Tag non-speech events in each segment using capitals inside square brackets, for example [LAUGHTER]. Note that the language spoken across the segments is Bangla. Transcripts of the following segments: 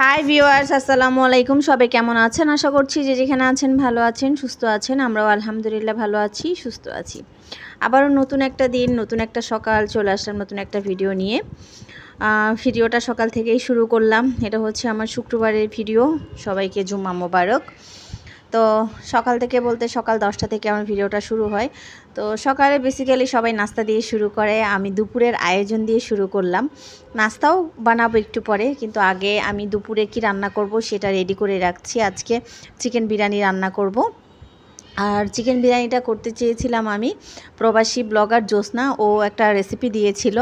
হাই ভিউয়ার্স আসসালামু আলাইকুম। সবে কেমন আছেন? আশা করছি যে যেখানে আছেন ভালো আছেন, সুস্থ আছেন। আমরাও আলহামদুলিল্লাহ ভালো আছি, সুস্থ আছি। আবারও নতুন একটা দিন, নতুন একটা সকাল, চলে আসলাম নতুন একটা ভিডিও নিয়ে। ভিডিওটা সকাল থেকেই শুরু করলাম। এটা হচ্ছে আমার শুক্রবারের ভিডিও। সবাইকে জুম্মা মোবারক। তো সকাল থেকে বলতে সকাল দশটা থেকে আমার ভিডিওটা শুরু হয়। তো সকালে বেসিক্যালি সবাই নাস্তা দিয়ে শুরু করে, আমি দুপুরের আয়োজন দিয়ে শুরু করলাম। নাস্তাও বানাবো একটু পরে, কিন্তু আগে আমি দুপুরে কি রান্না করব সেটা রেডি করে রাখছি। আজকে চিকেন বিরিয়ানি রান্না করব। আর চিকেন বিরিয়ানিটা করতে চেয়েছিলাম আমি প্রবাসী ব্লগার জ্যোৎস্না, ও একটা রেসিপি দিয়েছিল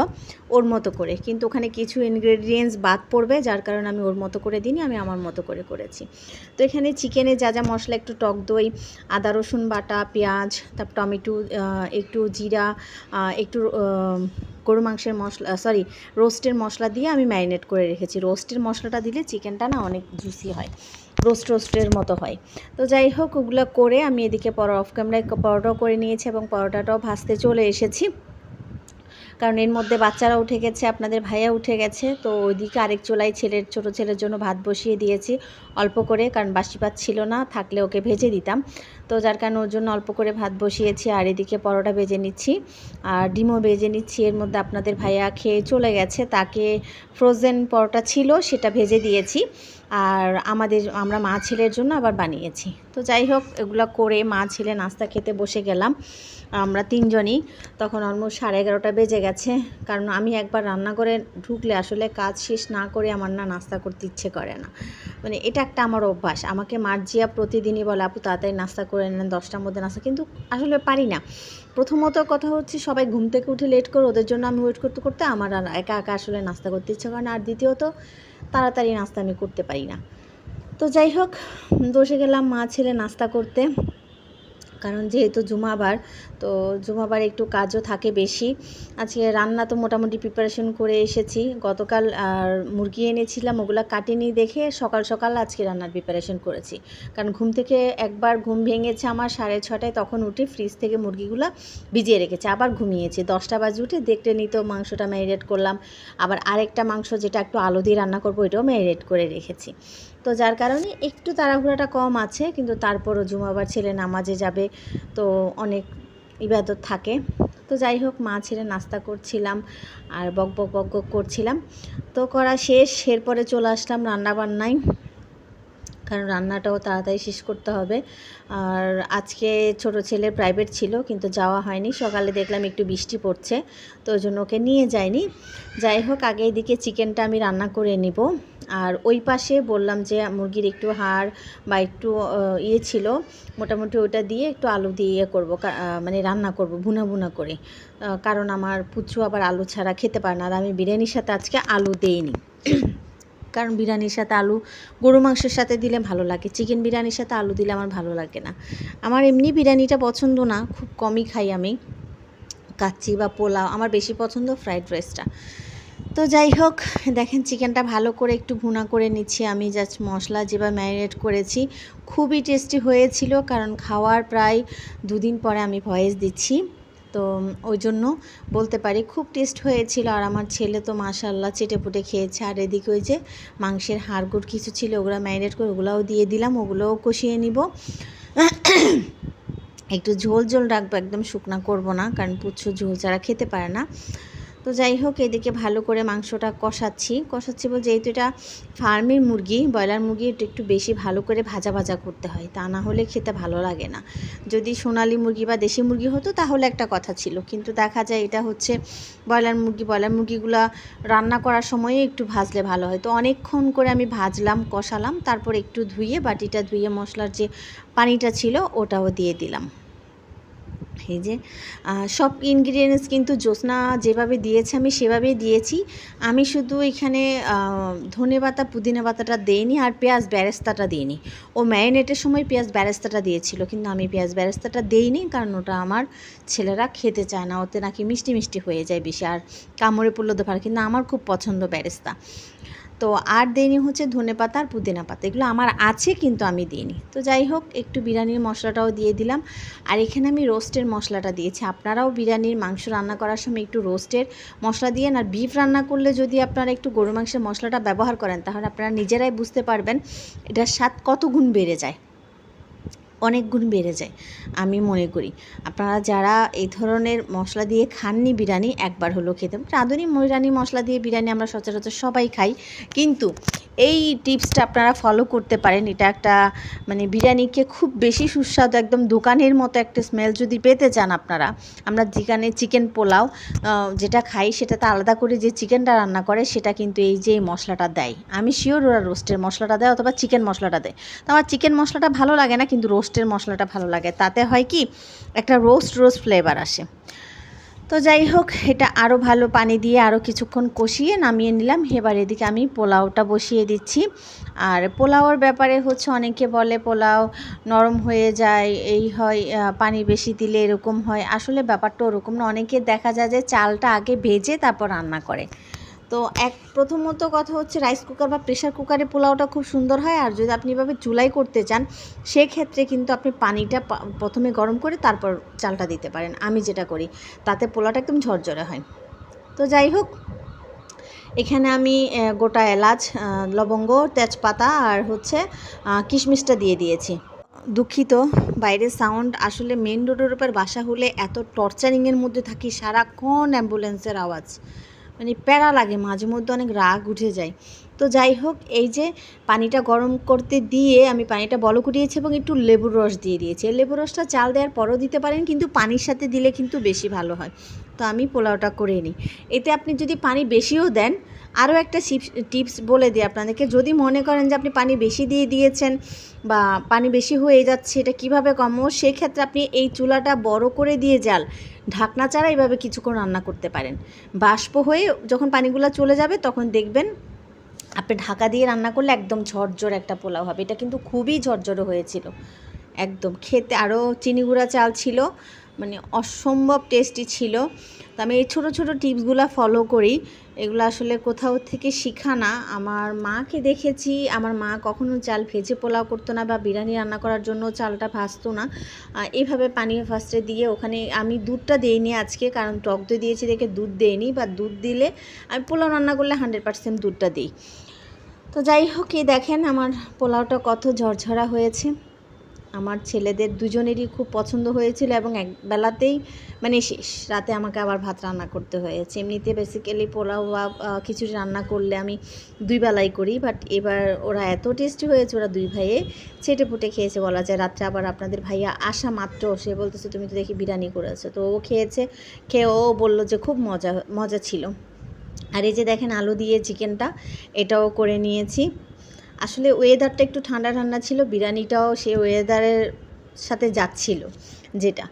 ওর মতো করে। কিন্তু ওখানে কিছু ইনগ্রেডিয়েন্টস বাদ পড়বে, যার কারণে আমি ওর মতো করে দিইনি, আমি আমার মতো করে করেছি। তো এখানে চিকেনে যা যা মশলা, একটু টক দই, আদা, রসুন বাটা, পেঁয়াজ তারপর টমেটো একটু জিরা একটু গরু মাংসের মশলা সরি রোস্টের মশলা দিয়ে আমি ম্যারিনেট করে রেখেছি। রোস্টের মশলাটা দিলে চিকেনটা না অনেক জুসি হয়। রোস্ট রোস্টের মতো হয়। তো যাই হোক, ওগুলো করে আমি এদিকে পর অফ ক্যামেরায় পরোটাও করে নিয়েছি এবং পরোটাটাও ভাজতে চলে এসেছি। কারণ এর মধ্যে বাচ্চারা উঠে গেছে, আপনাদের ভাইয়া উঠে গেছে, তো ওইদিকে আরেক চোলাই ছেলের, ছোট ছেলের জন্য ভাত বসিয়ে দিয়েছি অল্প করে, কারণ বাসি ভাত ছিল না, থাকলে ওকে ভেজে দিতাম। তো যার কারণে ওর জন্য অল্প করে ভাত বসিয়েছি আর এদিকে পরোটা ভেজে নিচ্ছি আর ডিমও ভেজে নিচ্ছি। এর মধ্যে আপনাদের ভাইয়া খেয়ে চলে গেছে, তাকে ফ্রোজেন পরোটা ছিল, সেটা ভেজে দিয়েছি। আর আমাদের, আমরা মা ছেলের জন্য আবার বানিয়েছি। তো যাই হোক, এগুলো করে মা ছেলে নাস্তা খেতে বসে গেলাম। আমরা তিনজনই, তখন অলমোস্ট সাড়ে এগারোটা বেজে গেছে। কারণ আমি একবার রান্না করে ঢুকলে আসলে কাজ শেষ না করে আমার না নাস্তা করতে ইচ্ছে করে না। মানে এটা একটা আমার অভ্যাস। আমাকে মার্জিয়া প্রতিদিনই বলে, আপু, তাড়াতাড়ি নাস্তা করে নেন, দশটার মধ্যে নাস্তা। কিন্তু আসলে পারি না। প্রথমত কথা হচ্ছে, সবাই ঘুম থেকে উঠে লেট করে, ওদের জন্য আমি ওয়েট করতে করতে আমার আর একা একা আসলে নাস্তা করতে ইচ্ছে করে না। আর দ্বিতীয়ত তাড়াতাড়ি নাস্তা আমি করতে পারি না। তো যাই হোক বসে গেলাম মা ছেলে নাস্তা করতে। কারণ যেহেতু জুমাবার, তো জুমাবার একটু কাজও থাকে বেশি। আজকে রান্না তো মোটামুটি প্রিপারেশন করে এসেছি। গতকাল আর মুরগি এনেছিলাম, ওগুলো কাটিনি দেখে সকাল সকাল আজকে রান্নার প্রিপারেশন করেছি। কারণ ঘুম থেকে একবার ঘুম ভেঙেছে আমার সাড়ে ছটায় তখন উঠে ফ্রিজ থেকে মুরগিগুলো ভিজিয়ে রেখেছে। আবার ঘুমিয়েছি, দশটা বাজে উঠে দেখতে নিত মাংসটা ম্যারিনেট করলাম। আবার আরেকটা মাংস যেটা একটু আলু দিয়ে রান্না করব এটাও ম্যারিনেট করে রেখেছি। তো যার কারণে একটু তাড়াহুড়াটা কম আছে, কিন্তু তারপরও জুমাবার ছেলে নামাজে যাবে তো অনেক ইবাদত থাকে। তো যাই হোক, মা ছেড়ে নাস্তা করছিলাম আর বক বক বক বক করছিলাম। তো করা শেষ, এরপরে চলে আসলাম রান্নাবান্নায়। কারণ রান্নাটাও তাড়াতাড়ি শেষ করতে হবে। আর আজকে ছোট ছেলে প্রাইভেট ছিল, কিন্তু যাওয়া হয়নি। সকালে দেখলাম একটু বৃষ্টি পড়ছে, তো ওই জন্য ওকে নিয়ে যায়নি যাই হোক, আগে এদিকে চিকেনটা আমি রান্না করে নিব। আর ওই পাশে বললাম যে মুরগির একটু হাড় বা একটু ইয়ে ছিল, মোটামুটি ওটা দিয়ে একটু আলু দিয়ে ইয়ে করব মানে রান্না করব ভুনা ভুনা করে কারণ আমার পুচু আবার আলু ছাড়া খেতে পারে না, আর আমি বিরিয়ানির সাথে আজকে আলু দেইনি। [CLEARS THROAT] কারণ বিরিয়ানির সাথে আলু, গরু মাংসের সাথে দিলে ভালো লাগে, চিকেন বিরিয়ানির সাথে আলু দিলে আমার ভালো লাগে না। আমার এমনি বিরিয়ানিটা পছন্দ না, খুব কমই খাই আমি। কাচ্চি বা পোলাও, আমার বেশি পছন্দ ফ্রাইড রাইসটা। তো যাই হোক, দেখেন চিকেনটা ভালো করে একটু ভুনা করে নিচ্ছি। আমি জাস্ট মশলা যেভাবে ম্যারিনেট করেছি, খুবই টেস্টি হয়েছিল কারণ খাওয়ার প্রায় দুদিন পরে আমি ভয়েস দিচ্ছি। তো ওই জন্য বলতে পারি খুব টেস্ট হয়েছিল আর আমার ছেলে তো মাশাল্লাহ চেটে পুটে খেয়েছে। আর এদিকে ওই যে মাংসের হাড়গুড় কিছু ছিল, ওগুলো ম্যারিনেট করে ওগুলোও দিয়ে দিলাম, ওগুলোও কষিয়ে নিব। একটু ঝোল ঝোল রাখব, একদম শুকনা করব না, কারণ পুচ্ছু ঝোল ছাড়া খেতে পারে না। তো যাই হোক, এদিকে ভালো করে মাংসটা কষাচ্ছি। কষাচ্ছি বল যেহেতু এটা ফার্মের মুরগি, ব্রয়লার মুরগি, এটা একটু বেশি ভালো করে ভাজা ভাজা করতে হয়, তা না হলে খেতে ভালো লাগে না। যদি সোনালি মুরগি বা দেশি মুরগি হতো, তাহলে একটা কথা ছিল। কিন্তু দেখা যায় এটা হচ্ছে ব্রয়লার মুরগি, ব্রয়লার মুরগিগুলো রান্না করার সময়ে একটু ভাজলে ভালো হয়। তো অনেকক্ষণ করে আমি ভাজলাম, কষালাম, তারপর একটু ধুয়ে বাটিটা ধুয়ে মশলার যে পানিটা ছিল, ওটাও দিয়ে দিলাম। এই যে সব ইনগ্রিডিয়েন্টস কিন্তু জ্যোৎস্না যেভাবে দিয়েছে আমি সেভাবেই দিয়েছি। আমি শুধু এখানে ধনে পাতা, পুদিনা পাতাটা দিইনি আর পেঁয়াজ ব্যারেস্তাটা দিইনি। ও ম্যারিনেটের সময় পেঁয়াজ ব্যারেস্তাটা দিয়েছিল, কিন্তু আমি পেঁয়াজ ব্যারেস্তাটা দেইনি কারণ ওটা আমার ছেলেরা খেতে চায় না, ওতে নাকি মিষ্টি মিষ্টি হয়ে যায় বেশি। আর কামড়ে পড়ল ভালো কিন্তু আমার খুব পছন্দ ব্যারেস্তা। তো আর দিইনি হচ্ছে ধনে পাতা আর পুদিনা পাতা, এগুলো আমার আছে কিন্তু আমি দিইনি। তো যাই হোক, একটু বিরিয়ানির মশলাটাও দিয়ে দিলাম। আর এখানে আমি রোস্টের মশলাটা দিয়েছি। আপনারাও বিরিয়ানির মাংস রান্না করার সময় একটু রোস্টের মশলা দিয়ে আর বিফ রান্না করলে যদি আপনারা একটু গরু মাংসের মশলাটা ব্যবহার করেন, তাহলে আপনারা নিজেরাই বুঝতে পারবেন এটার স্বাদ কত গুণ বেড়ে যায়। অনেক গুণ বেড়ে যায়, আমি মনে করি। আপনারা যারা এই ধরনের মশলা দিয়ে খাননি বিরিয়ানি, একবার হলো খেতে রাঁধুনি বিরিয়ানি মশলা দিয়ে বিরিয়ানি আমরা সচরাচর সবাই খাই, কিন্তু এই টিপসটা আপনারা ফলো করতে পারেন। এটা একটা মানে বিরিয়ানিকে খুব বেশি সুস্বাদু, একদম দোকানের মতো একটা স্মেল যদি পেতে চান আপনারা, আমরা যেখানে চিকেন পোলাও যেটা খাই সেটাতে আলাদা করে যে চিকেনটা রান্না করে, সেটা কিন্তু এই যে মশলাটা দেয়। আমি শিওর ওরা রোস্টের মশলাটা দেয় অথবা চিকেন মশলাটা দেয়। তো আমার চিকেন মশলাটা ভালো লাগে না, কিন্তু রোস্টের মশলাটা ভালো লাগে। তাতে হয় কি, একটা রোস্ট রোস্ট ফ্লেভার আসে। তো যাই হোক, এটা আরও ভালো পানি দিয়ে আরও কিছুক্ষণ কষিয়ে নামিয়ে নিলাম। এবার এদিকে আমি পোলাওটা বসিয়ে দিচ্ছি। আর পোলাওর ব্যাপারে হচ্ছে অনেকে বলে, পোলাও নরম হয়ে যায়, এই হয় পানি বেশি দিলে এরকম হয়। আসলে ব্যাপারটা ওরকম না। অনেকে দেখা যায় যে চালটা আগে ভেজে তারপর রান্না করে। তো এক প্রথমত কথা হচ্ছে রাইস কুকার বা প্রেশার কুকারে পোলাওটা খুব সুন্দর হয়, আর যদি আপনি এভাবে চুলাই করতে চান, সেক্ষেত্রে কিন্তু আপনি পানিটা প্রথমে গরম করে তারপর চালটা দিতে পারেন। আমি যেটা করি, তাতে পোলাওটা একদম ঝরঝরে হয়। তো যাই হোক, এখানে আমি গোটা এলাচ লবঙ্গ, তেজপাতা আর হচ্ছে কিশমিশটা দিয়ে দিয়েছি। দুঃখিত বাইরের সাউন্ড আসলে মেন রোডের উপর বাসা হলে এত টর্চারিংয়ের মধ্যে থাকি সারাক্ষণ অ্যাম্বুলেন্সের আওয়াজ। মানে প্যারা লাগে, মাঝে মধ্যে অনেক রাগ উঠে যায়। তো যাই হোক, এই যে পানিটা গরম করতে দিয়ে আমি পানিটা বলো কুটিয়েছি এবং একটু লেবুর রস দিয়ে দিয়েছি। লেবুর রসটা চাল দেওয়ার পরও দিতে পারেন, কিন্তু পানির সাথে দিলে কিন্তু বেশি ভালো হয়। তো আমি পোলাওটা করে নিই। এতে আপনি যদি পানি বেশিও দেন, আরও একটা টিপস বলে দিই আপনাদেরকে। যদি মনে করেন যে আপনি পানি বেশি দিয়ে দিয়েছেন বা পানি বেশি হয়ে যাচ্ছে, এটা কীভাবে কমো সেক্ষেত্রে আপনি এই চুলাটা বড় করে দিয়ে জাল ঢাকনা ছাড়া এভাবে কিছুক্ষণ রান্না করতে পারেন। বাষ্প হয়ে যখন পানিগুলো চলে যাবে তখন দেখবেন আপনি ঢাকা দিয়ে রান্না করলে একদম ঝরঝর একটা পোলাও হবে। এটা কিন্তু খুবই ঝরঝরে হয়েছিল। একদম খেতে আরও চিনি গুঁড়া চাল ছিল মানে অসম্ভব টেস্টি ছিল। তো আমি এই ছোটো ছোটো টিপসগুলো ফলো করি। এগুলো আসলে কোথাও থেকে শিখা না। আমার মাকে দেখেছি, আমার মা কখনো চাল ভেজে পোলাও করতো না বা বিরিয়ানি রান্না করার জন্য চালটা ভাজতো না। এইভাবে পানি ফার্স্টে দিয়ে ওখানে আমি দুধটা দিইনি আজকে, কারণ টক দই দিয়েছি দেখে দুধ দিইনি বা দুধ দিলে আমি পোলাও রান্না করলে হান্ড্রেড পার্সেন্ট দুধটা দিই। তো যাই হোক দেখেন আমার পোলাওটা কত ঝরঝরা হয়েছে। আমার ছেলেদের দুজনেরই খুব পছন্দ হয়েছিল এবং এক বেলাতেই মানে শেষ, রাতে আমাকে আবার ভাত রান্না করতে হয়েছে। এমনিতে বেসিক্যালি পোলাও বা খিচুড়ি রান্না করলে আমি দুই বেলাই করি বাট এবার ওরা এত টেস্টি হয়েছে, ওরা দুই ভাইয়ে ছেটে ফুটে খেয়েছে বলা যায়। রাত্রে আবার আপনাদের ভাইয়া আসা মাত্র, সে বলতেছে, তুমি তো দেখি বিরিয়ানি করেছ। তো ও খেয়েছে, খেয়ে ও বলল যে খুব মজা মজা ছিল। আর এই যে দেখেন আলু দিয়ে চিকেনটা এটাও করে নিয়েছি। আসলে ওয়েদারটা একটু ঠান্ডা ঠান্ডা ছিল, বিরিয়ানিটাও সে ওয়েদারের সাথে যাচ্ছিল যেটা।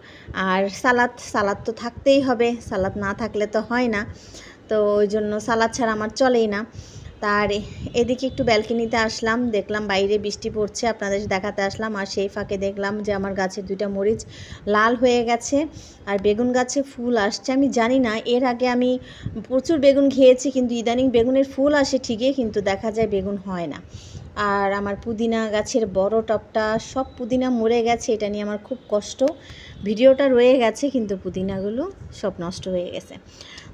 আর সালাদ সালাদ তো থাকতেই হবে, সালাদ না থাকলে তো হয় না। তো ওই জন্য সালাদ ছাড়া আমার চলেই না। তার এদিকে একটু ব্যালকনিতে আসলাম, দেখলাম বাইরে বৃষ্টি পড়ছে, আপনাদের দেখাতে আসলাম আর সেই ফাঁকে দেখলাম যে আমার গাছে দুইটা মরিচ লাল হয়ে গেছে আর বেগুন গাছে ফুল আসছে। আমি জানি না, এর আগে আমি প্রচুর বেগুন খেয়েছি কিন্তু ইদানিং বেগুনের ফুল আসে ঠিকই কিন্তু দেখা যায় বেগুন হয় না। আর আমার পুদিনা গাছের বড় টপটা, সব পুদিনা মরে গেছে, এটা নিয়ে আমার খুব কষ্ট। ভিডিওটা রয়ে গেছে কিন্তু পুদিনাগুলো সব নষ্ট হয়ে গেছে।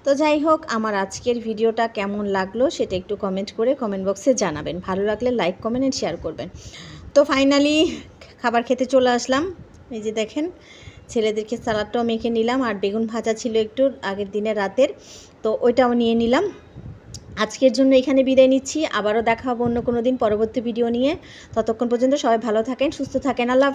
তো যাই হোক, আমার আজকের ভিডিওটা কেমন লাগল সেটা একটু কমেন্ট করে কমেন্ট বক্সে জানাবেন। ভালো লাগলে লাইক কমেন্ট এন্ড শেয়ার করবেন। তো ফাইনালি খাবার খেতে চলে আসলাম। এই যে দেখেন, ছেলেদেরকে সালাডটাও মেখে নিলাম আর বেগুন ভাজা ছিল একটু আগের দিনের রাতের, তো ওইটাও নিয়ে নিলাম। আজকের জন্য এখানে বিদায় নিচ্ছি। আবারও দেখা হব অন্য কোনো দিন পরবর্তী ভিডিও নিয়ে। ততক্ষণ পর্যন্ত সবাই ভালো থাকেন, সুস্থ থাকেন। আল্লাহ